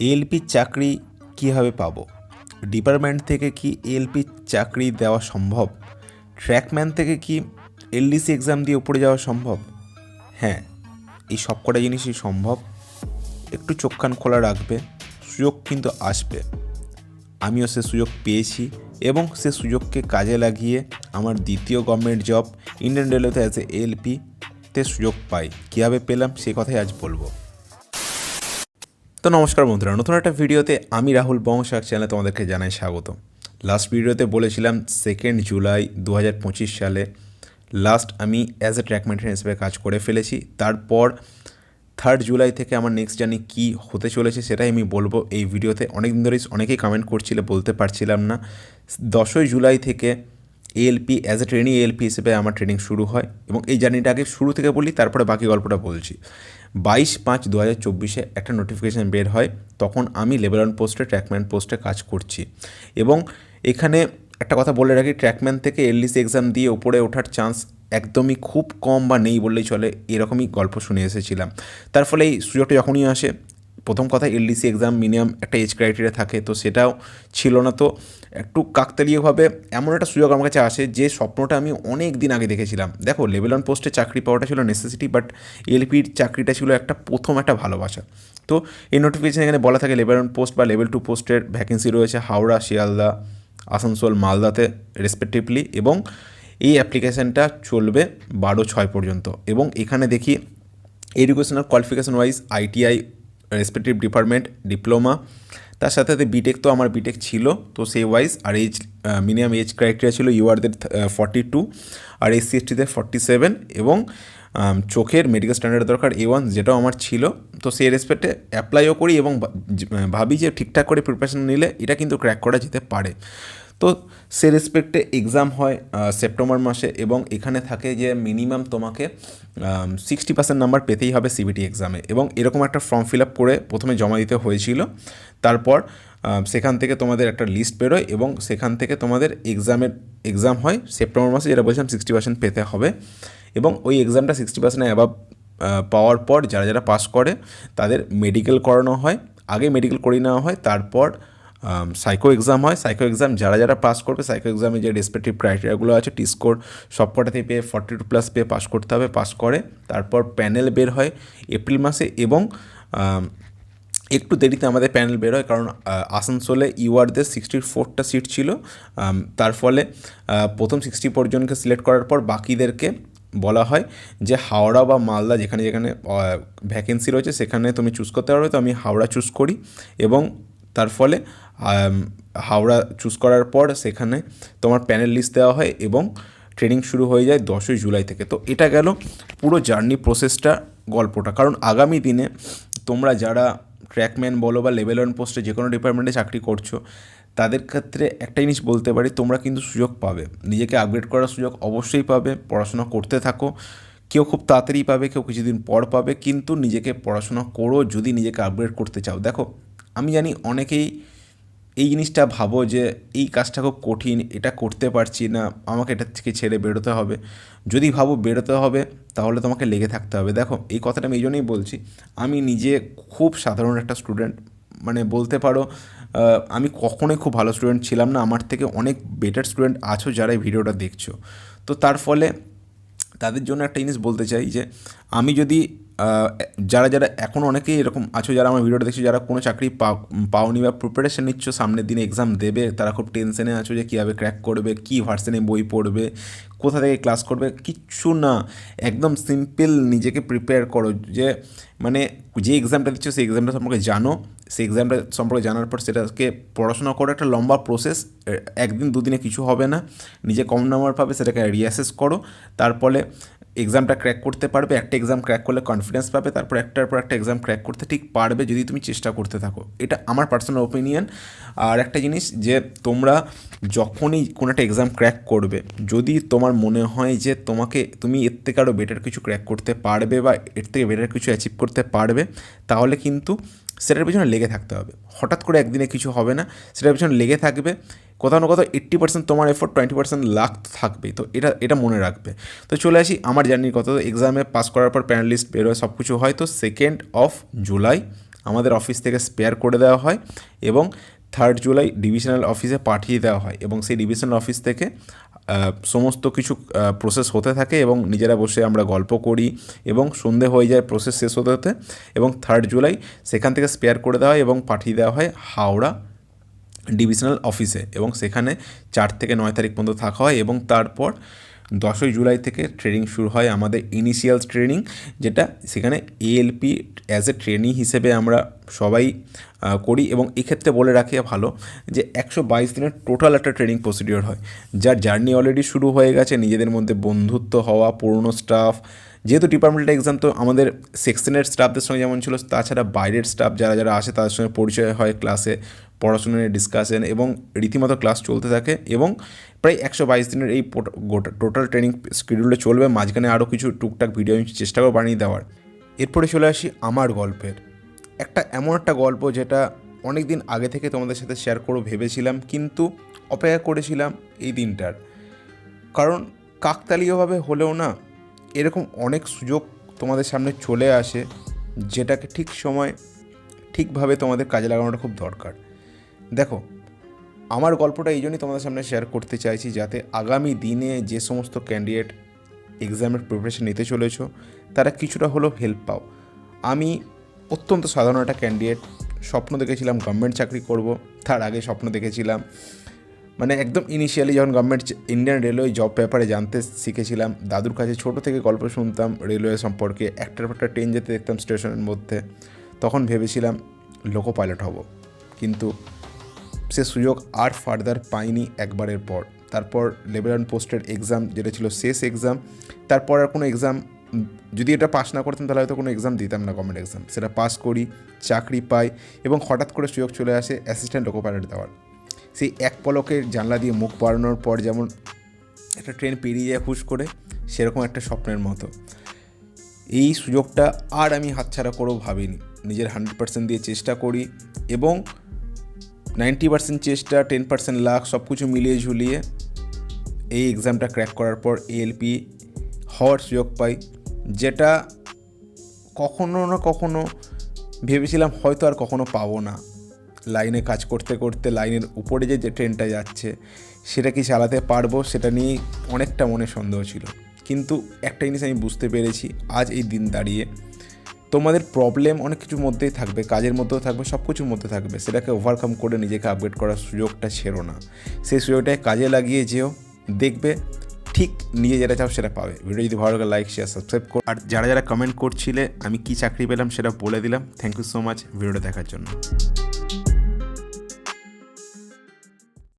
ALP চাকরি কীভাবে পাবো? ডিপার্টমেন্ট থেকে কি এএলপি চাকরি দেওয়া সম্ভব? ট্র্যাকম্যান থেকে কি এলডিসি এক্সাম দিয়ে উপরে যাওয়া সম্ভব? হ্যাঁ এই সবকটা জিনিসই সম্ভব। একটু চোখ কান খোলা রাখবে, সুযোগ কিন্তু আসবে। আমিও সে সুযোগ পেয়েছি এবং সে সুযোগকে কাজে লাগিয়ে আমার দ্বিতীয় গভর্নমেন্ট জব, ইন্ডিয়ান রেলওয়েতে অ্যাজ এ এলপিতে সুযোগ পাই। কীভাবে পেলাম সেই কথাই আজ বলব। তো নমস্কার বন্ধুরা, নতুন একটা ভিডিওতে আমি রাহুল বংশাক চ্যানেলে তোমাদেরকে জানাই স্বাগত। লাস্ট ভিডিওতে বলেছিলাম সেকেন্ড জুলাই দু হাজার পঁচিশ সালে লাস্ট আমি অ্যাজ এ ট্র্যাক মেন্টেন হিসেবে কাজ করে ফেলেছি। তারপর থার্ড জুলাই থেকে আমার নেক্সট জার্নি কী হতে চলেছে সেটাই আমি বলব। এই ভিডিওতে অনেক দিন ধরেই অনেকেই কমেন্ট করছিলে, বলতে পারছিলাম না। দশই জুলাই থেকে ALP as a training ALP হিসেবে আমার ট্রেনিং শুরু হয় এবং এই জার্নিটা আগে শুরু থেকে বলি, তারপরে বাকি গল্পটা বলছি। বাইশ পাঁচ দু হাজার চব্বিশে একটা নোটিফিকেশান বের হয়, তখন আমি লেবার পোস্টে ট্র্যাকম্যান পোস্টে কাজ করছি। এবং এখানে একটা কথা বলে রাখি ট্র্যাকম্যান থেকে এলডিসি এক্সাম দিয়ে ওপরে ওঠার চান্স একদমই খুব কম বা নেই বললেই চলে, এরকমই গল্প শুনে এসেছিলাম। তার ফলে এই সুযোগটা যখনই আসে প্রথম কথা এলডিসি এক্সাম মিনিমাম একটা এজ ক্রাইটেরিয়া থাকে, তো সেটাও ছিল না। তো একটু কাকতালীয়ভাবে এমন একটা সুযোগ আমার কাছে আসে যে স্বপ্নটা আমি অনেক দিন আগে দেখেছিলাম। দেখো লেভেল ওয়ান পোস্টে চাকরি পাওয়াটা ছিল নেসেসিটি বাট এলপির চাকরিটা ছিল একটা প্রথম একটা ভালোবাসা। তো এই নোটিফিকেশান এখানে বলা থাকে লেভেল ওয়ান পোস্ট বা লেভেল টু পোস্টের ভ্যাকেন্সি রয়েছে হাওড়া, শিয়ালদা, আসানসোল, মালদাতে রেসপেক্টিভলি এবং এই অ্যাপ্লিকেশানটা চলবে বারো ছয় পর্যন্ত। এবং এখানে দেখি educational qualification wise ITI respective department diploma তার সাথে সাথে বিটেক তো আমার বিটেক ছিল, তো সেই ওয়াইজ আর এজ মিনিমাম এজ ক্রাইটেরিয়া ছিল ইউআরদের ফর্টি টু আর এসসি এসটিদের ফর্টি সেভেন এবং চোখের মেডিকেল স্ট্যান্ডার্ড দরকার এ ওয়ান যেটাও আমার ছিল। তো সেই রেসপেক্টে অ্যাপ্লাইও করি এবং ভাবি যে ঠিকঠাক করে প্রিপারেশন নিলে এটা কিন্তু ক্র্যাক করা যেতে পারে। তো সে রেসপেক্টে এক্সাম হয় সেপ্টেম্বর মাসে এবং এখানে থাকে যে মিনিমাম তোমাকে সিক্সটি পার্সেন্ট নাম্বার পেতেই হবে সিবিটি এক্সামে এবং এরকম একটা ফর্ম ফিল আপ করে প্রথমে জমা দিতে হয়েছিল। তারপর সেখান থেকে তোমাদের একটা লিস্ট বেরোয় এবং সেখান থেকে তোমাদের এক্সামের এক্সাম হয় সেপ্টেম্বর মাসে যেটা বলছিলাম সিক্সটি পার্সেন্ট পেতে হবে। এবং ওই এক্সামটা সিক্সটি পার্সেন্ট অ্যাবাভ পাওয়ার পর যারা যারা পাস করে, তাদের মেডিকেল করানো হয়। আগে মেডিকেল করিয়ে নেওয়া হয়, তারপর সাইকো এক্সাম হয় সাইকো এক্সাম যারা যারা পাস করবে সাইকো এক্সামে যে রেসপেক্টিভ ক্রাইটেরিয়াগুলো আছে টি স্কোর সবকটাতে পেয়ে ফর্টি টু প্লাস পেয়ে পাস করতে হবে পাস করে। তারপর প্যানেল বের হয় এপ্রিল মাসে এবং একটু দেরিতে আমাদের প্যানেল বের হয় কারণ আসানসোলে ইউআরদের সিক্সটি ফোরটা সিট ছিল। তার ফলে প্রথম সিক্সটি ফোর জনকে সিলেক্ট করার পর বাকিদেরকে বলা হয় যে হাওড়া বা মালদা যেখানে যেখানে ভ্যাকেন্সি রয়েছে সেখানে তুমি চুজ করতে পারবে, তো আমি হাওড়া চুজ করি। এবং তার ফলে হাওড়া চুজ করার পর সেখানে তোমার প্যানেল লিস্ট দেওয়া হয় এবং ট্রেনিং শুরু হয়ে যায় দশই জুলাই থেকে। তো এটা গেল পুরো জার্নি প্রসেসটা গল্পটা। কারণ আগামী দিনে তোমরা যারা ট্র্যাকম্যান বলো বা লেভেল ওয়ান পোস্টে যে কোনো ডিপার্টমেন্টে চাকরি করছ, তাদের ক্ষেত্রে একটা জিনিস বলতে পারি, তোমরা কিন্তু সুযোগ পাবে। নিজেকে আপগ্রেড করার সুযোগ অবশ্যই পাবে, পড়াশোনা করতে থাকো। কেউ খুব তাড়াতাড়ি পাবে, কেউ কিছুদিন পর পাবে, কিন্তু নিজেকে পড়াশোনা করো যদি নিজেকে আপগ্রেড করতে চাও। দেখো, আমি জানি অনেকেই এই জিনিসটা ভাবো যে এই কাজটা খুব কঠিন, এটা করতে পারছি না, আমাকে এটা থেকে ছেড়ে বেরোতে হবে। যদি ভাবো বেরোতে হবে, তাহলে তোমাকে লেগে থাকতে হবে। দেখো, এই কথাটা আমি এই জন্যই বলছি, আমি নিজে খুব সাধারণ একটা স্টুডেন্ট মানে বলতে পারো আমি কখনোই খুব ভালো স্টুডেন্ট ছিলাম না, আমার থেকে অনেক বেটার স্টুডেন্ট আছো যারা এই ভিডিওটা দেখছ। তো তার ফলে তাদের জন্য একটা জিনিস বলতে চাই যে আমি যদি যারা যারা এখন অনেকেই এরকম আছো, যারা আমার ভিডিওটা দেখছ, যারা কোনো চাকরি পাও, পাওনি বা প্রিপারেশন নিচ্ছ, সামনের দিনে এক্সাম দেবে, তারা খুব টেনশনে আছো যে কীভাবে ক্র্যাক করবে, কী ভার্সনে বই পড়বে, কোথা থেকে ক্লাস করবে, কিচ্ছু না। একদম সিম্পল নিজেকে প্রিপেয়ার করো যে মানে যে এক্সামটা দিচ্ছ, সেই এক্সামটা সম্পর্কে জানো। সেই এক্সামটা সম্পর্কে জানার পর সেটাকে পড়াশোনা করে, একটা লম্বা প্রসেস একদিন দুদিনে কিছু হবে না। নিজে কম নাম্বার পাবে, সেটাকে রিয়াসেস করো। তারপরে এক্সামটা ক্র্যাক করতে পারবে, একটা এক্সাম ক্র্যাক করলে কনফিডেন্স পাবে, তারপর একটার পর একটা এক্সাম ক্র্যাক করতে ঠিক পারবে যদি তুমি চেষ্টা করতে থাকো। এটা আমার পার্সোনাল ওপিনিয়ন আর একটা জিনিস যে তোমরা যখনই কোনো একটা এক্সাম ক্র্যাক করবে, যদি তোমার মনে হয় যে তোমাকে, তুমি এর থেকে আরও বেটার কিছু ক্র্যাক করতে পারবে বা এর থেকে বেটার কিছু অ্যাচিভ করতে পারবে, তাহলে কিন্তু সেটার পিছনে লেগে থাকতে হবে। হঠাৎ করে একদিনে কিছু হবে না, সেটার পিছনে লেগে থাকবে। কোথাও না কোথাও এইট্টি পার্সেন্ট তোমার এফোর্ট টোয়েন্টি পার্সেন্ট লাক থাকবেই। তো এটা এটা মনে রাখবে। তো চলে আসি আমার জার্নির কথা। তো এক্সামে পাস করার পর প্যানেলিস্ট বেরোয় সব কিছু হয়। তো সেকেন্ড অফ জুলাই আমাদের অফিস থেকে স্পেয়ার করে দেওয়া হয় এবং থার্ড জুলাই ডিভিশনাল অফিসে পাঠিয়ে দেওয়া হয় এবং সেই ডিভিশনাল অফিস থেকে সমস্ত কিছু প্রসেস হতে থাকে এবং নিজেরা বসে আমরা গল্প করি এবং সন্ধে হয়ে যায় প্রসেস শেষ হতে হতে এবং থার্ড জুলাই সেখান থেকে স্পেয়ার করে দেওয়া হয় এবং পাঠিয়ে দেওয়া হয় হাওড়া ডিভিশনাল অফিসে এবং সেখানে চার থেকে নয় তারিখ পর্যন্ত থাকা হয় এবং তারপর দশই জুলাই থেকে ট্রেনিং শুরু হয় আমাদের ইনিশিয়াল ট্রেনিং যেটা সেখানে এএলপি অ্যাজ এ ট্রেনিং হিসেবে আমরা সবাই করি এবং এক্ষেত্রে বলে রাখি ভালো যে একশো বাইশ দিনের টোটাল একটা ট্রেনিং প্রসিডিওর হয়। যার জার্নি অলরেডি শুরু হয়ে গেছে, নিজেদের মধ্যে বন্ধুত্ব হওয়া, পুরনো স্টাফ যেহেতু ডিপার্টমেন্টাল এক্সাম তো আমাদের সেকশনের স্টাফদের সঙ্গে যেমন ছিল, তাছাড়া বাইরের স্টাফ যারা যারা আসে, তাদের সঙ্গে পরিচয় হয় ক্লাসে পড়াশোনা নিয়ে ডিসকাশন এবং রীতিমতো ক্লাস চলতে থাকে এবং প্রায় একশো বাইশ দিনের এই টোটাল ট্রেনিং শিডিউলে চলবে। মাঝখানে আরও কিছু টুকটাক ভিডিও আমি চেষ্টা করে বানিয়ে দেওয়ার। এরপরে চলে আসি আমার গল্পের। একটা এমন একটা গল্প যেটা অনেক দিন আগে থেকে তোমাদের সাথে শেয়ার করব ভেবেছিলাম, কিন্তু অপেক্ষা করেছিলাম এই দিনটার। কারণ কাকতালীয়ভাবে হলেও না এরকম অনেক সুযোগ তোমাদের সামনে চলে আসে, যেটাকে ঠিক সময় ঠিকভাবে তোমাদের কাজে লাগানোটা খুব দরকার। দেখো, আমার গল্পটা এই জন্যই তোমাদের সামনে শেয়ার করতে চাইছি যাতে আগামী দিনে যে সমস্ত ক্যান্ডিডেট এক্সামের প্রিপারেশন নিতে চলেছো, তারা কিছুটা হলেও হেল্প পাও। আমি অত্যন্ত সাধারণ একটা ক্যান্ডিডেট স্বপ্ন দেখেছিলাম গভর্নমেন্ট চাকরি করব, তার আগে স্বপ্ন দেখেছিলাম। মানে একদম ইনিশিয়ালি যখন গভর্নমেন্ট ইন্ডিয়ান রেলওয়ে জব ব্যাপারে জানতে শিখেছিলাম, দাদুর কাছে ছোট থেকে গল্প শুনতাম রেলওয়ে সম্পর্কে, একটার একটা ট্রেন যেতে দেখতাম স্টেশনের মধ্যে। তখন ভেবেছিলাম লোকো পাইলট হব। কিন্তু সে সুযোগ আর ফার্দার পাইনি একবারের পর। তারপর লেভেল পোস্টের এক্সাম যেটা ছিল শেষ এক্সাম তারপর আর কোনো এক্সাম যদি এটা পাস না করতাম তাহলে হয়তো কোনো এক্সাম দিতাম না গভর্নমেন্ট এক্সাম সেটা পাস করি, চাকরি পাই এবং হঠাৎ করে সুযোগ চলে আসে অ্যাসিস্ট্যান্ট লোকো পাইলট দেওয়ার। সেই এক পলকের জানলা দিয়ে মুখ বাড়ানোর পর যেমন একটা ট্রেন পেরিয়ে যায় হুশ করে, সেরকম একটা স্বপ্নের মতো। এই সুযোগটা আর আমি হাতছাড়া করেও ভাবিনি। নিজের হান্ড্রেড পার্সেন্ট দিয়ে চেষ্টা করি এবং নাইনটি পার্সেন্ট চেষ্টা, টেন পার্সেন্ট লাখ সব কিছু মিলিয়ে ঝুলিয়ে এই এক্সামটা ক্র্যাক করার পর এএলপি হওয়ার সুযোগ পাই, যেটা কখনো না কখনো ভেবেছিলাম হয়তো আর কখনো পাবো না। লাইনে কাজ করতে করতে লাইনের উপরে যে যে ট্রেনটা যাচ্ছে, সেটা কি চালাতে পারব সেটা নিয়ে অনেকটা মনে সন্দেহ ছিল। কিন্তু একটা জিনিস আমি বুঝতে পেরেছি, আজ এই দিন দাঁড়িয়ে তোমাদের প্রবলেম অনেক কিছুর মধ্যেই থাকবে, কাজের মধ্যেও থাকবে, সব কিছুর মধ্যে থাকবে। সেটাকে ওভারকাম করে নিজেকে আপগ্রেড করার সুযোগটা ছেড়ো না। সেই সুযোগটাকে কাজে লাগিয়ে যেও, দেখবে ঠিক নিজে যেটা চাও সেটা পাবে। ভিডিও যদি ভালো লাগে লাইক শেয়ার সাবস্ক্রাইব করো। আর যারা যারা কমেন্ট করছিলে, আমি কি চাকরি পেলাম সেটা বলে দিলাম। থ্যাংক ইউ সো মাচ ভিডিওটা দেখার জন্য।